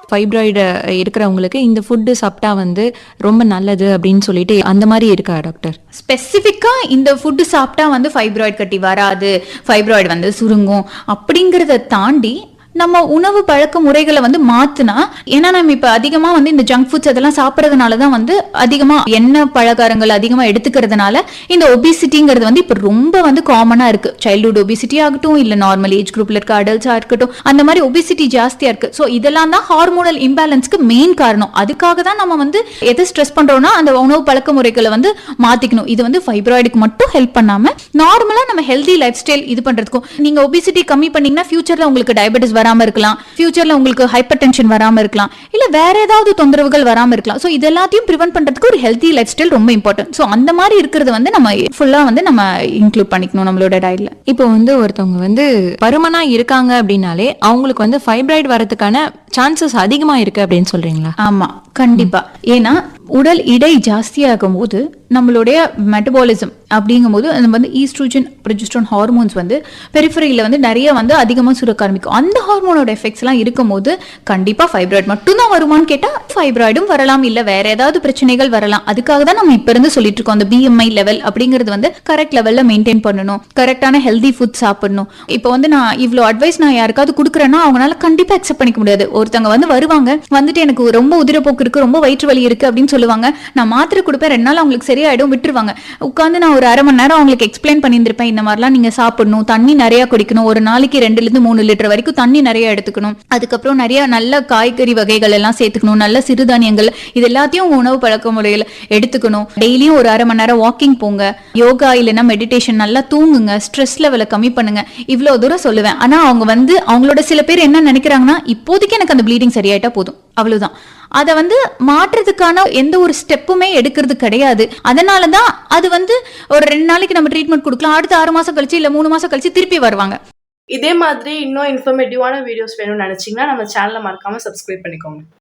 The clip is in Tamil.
ஃபைப்ராய்டு இருக்கிறவங்களுக்கு இந்த ஃபுட்டு சாப்பிட்டா வந்து ரொம்ப நல்லது அப்படின்னு சொல்லிட்டு அந்த மாதிரி இருக்கா டாக்டர் ஸ்பெசிஃபிக்காக இந்த ஃபுட்டு சாப்பிட்டா வந்து ஃபைப்ராய்டு கட்டி வராது ஃபைப்ராய்டு வந்து சுருங்கும் அப்படிங்கிறத தாண்டி நம்ம உணவு பழக்க முறைகளை வந்து மாத்தினா ஏன்னா நம்ம இப்ப அதிகமா வந்து இந்த ஜங்க் ஃபுட்ஸ் அதெல்லாம் சாப்பிட்றதுனால தான் வந்து அதிகமா எண்ணெய் பலகாரங்கள் அதிகமா எடுத்துக்கிறதுனால இந்த ஒபிசிட்டிங்கிறது வந்து இப்ப ரொம்ப வந்து காமனா இருக்கு. சைல்ட்ஹுட் ஒபிசிட்டி ஆகட்டும் இல்ல நார்மல் ஏஜ் குரூப்ல இருக்க அடல்ட்ஸா இருக்கட்டும் அந்த மாதிரி ஒபிசிட்டி ஜாஸ்தியா இருக்கு. ஸோ இதெல்லாம் தான் ஹார்மோனல் இம்பேலன்ஸ்க்கு மெயின் காரணம். அதுக்காக தான் நம்ம வந்து எதை ஸ்ட்ரெஸ் பண்றோம்னா அந்த உணவு பழக்க முறைகளை வந்து மாத்திக்கணும். இது வந்து ஃபைப்ராய்டுக்கு மட்டும் ஹெல்ப் பண்ணாம நார்மலா நம்ம ஹெல்தி லைஃப் ஸ்டைல் இது பண்றதுக்கும். நீங்க ஒபிசிட்டி கம்மி பண்ணீங்கன்னா ஃபியூச்சர்ல உங்களுக்கு டயபெட்டிஸ் வராம இருக்கலாம். ஃபியூச்சர்ல உங்களுக்கு ஹைப்பர் டென்ஷன் வராம இருக்கலாம். இல்ல வேற ஏதாவது தொந்தரவுகள் வராம இருக்கலாம். ஸோ இது எல்லாத்தையும் ப்ரிவென்ட் பண்றதுக்கு ஒரு ஹெல்தி லைஃப் ஸ்டைல் ரொம்ப இம்பார்ட்டன்ட் ஸோ அந்த மாதிரி இருக்கிறது வந்து நம்ம ஃபுல்லா வந்து நம்ம இன்க்ளூட் பண்ணிக்கணும் நம்மளோட டயட்ல இப்போ வந்து ஒருத்தவங்க வந்து பருமனா இருக்காங்க அப்படின்னாலே அவங்களுக்கு வந்து ஃபைப்ராய்டு வரதுக்கான சான்சஸ் அதிகமா இருக்கு அப்படின்னு சொல்றீங்களா? ஆமா கண்டிப்பா. ஏன்னா உடல் இடை ஜாஸ்தியாகும் போது நம்மளுடைய மெட்டபாலிசம் அப்படிங்கும்போது நம்ம வந்து ஈஸ்ட்ரோஜன் ப்ரொஜிஸ்ட்ரோன் ஹார்மோன்ஸ் வந்து பெரிஃபரியில் வந்து நிறைய வந்து அதிகமாக சுரக்க ஆரம்பிக்கும். அந்த ஹார்மோனோட எஃபெக்ட்ஸ்லாம் இருக்கும்போது கண்டிப்பாக ஃபைப்ராய்டு மட்டும்தான் வருமான்னு கேட்டால் ஃபைப்ராய்டும் வரலாம். இல்லை வேற ஏதாவது பிரச்சனைகள் வரலாம். அதுக்காக தான் நம்ம இப்போ இருந்து சொல்லிட்டு இருக்கோம். அந்த பிஎம்ஐ லெவல் அப்படிங்கிறது வந்து கரெக்ட் லெவலில் மெயின்டைன் பண்ணணும். கரெக்டான ஹெல்தி ஃபுட் சாப்பிடணும். இப்போ வந்து நான் இவ்வளோ அட்வைஸ் நான் யாருக்காவது கொடுக்குறேன்னா அவங்களால கண்டிப்பாக அக்செப்ட் பண்ணிக்க முடியாது. ஒருத்தவங்க வந்து வருவாங்க. வந்துட்டு எனக்கு ரொம்ப உதிரப்போக்கு இருக்கு ரொம்ப வயிற்று வலி இருக்கு அப்படின்னு சொல்லுவாங்க. நான் மாத்திரை கொடுப்பேன் ரெண்டு நாள் அவங்களுக்கு சரியாயிடும் விட்டுருவாங்க. உட்காந்து நான் ஒரு அரை மணி நேரம் அவங்களுக்கு எக்ஸ்பிளைன் பண்ணியிருந்திருப்பேன். இந்த மாதிரிலாம் நீங்க சாப்பிடணும் தண்ணி நிறைய குடிக்கணும். ஒரு நாளைக்கு ரெண்டுல இருந்து மூணு லிட்டர் வரைக்கும் தண்ணி நிறைய எடுத்துக்கணும். அதுக்கப்புறம் நிறைய நல்ல காய்கறி வகைகள் எல்லாம் சேர்த்துக்கணும். நல்ல சிறுதானியங்கள் இது எல்லாத்தையும் உணவு பழக்க முறையில் எடுத்துக்கணும். டெய்லியும் ஒரு அரை மணி நேரம் வாக்கிங் போங்க. யோகா இல்லைன்னா மெடிடேஷன் நல்லா தூங்குங்க. ஸ்ட்ரெஸ் லெவலை கம்மி பண்ணுங்க. இவ்வளவு தூரம் சொல்லுவேன். ஆனா அவங்க வந்து அவங்களோட சில பேர் என்ன நினைக்கிறாங்கன்னா இப்போதைக்கு எனக்கு அந்த ப்ளீடிங் சரியாயிட்டா போதும். அவ்வளவுதான். அதை வந்து மாற்றுறதுக்கான எந்த ஒரு ஸ்டெப்புமே எடுக்கிறது கிடையாது. அதனால தான் அது வந்து ஒரு ரெண்டு நாளைக்கு நம்ம ட்ரீட்மெண்ட் கொடுக்கலாம். அடுத்த ஆறு மாசம் கழிச்சு இல்ல மூணு மாசம் கழிச்சு திருப்பி வருவாங்க. இதே மாதிரி இன்னும் இன்ஃபர்மேட்டிவான வீடியோஸ் வேணும்னு நினைச்சீங்கன்னா நம்ம சேனலை மறக்காம சப்ஸ்கிரைப் பண்ணிக்கோங்க.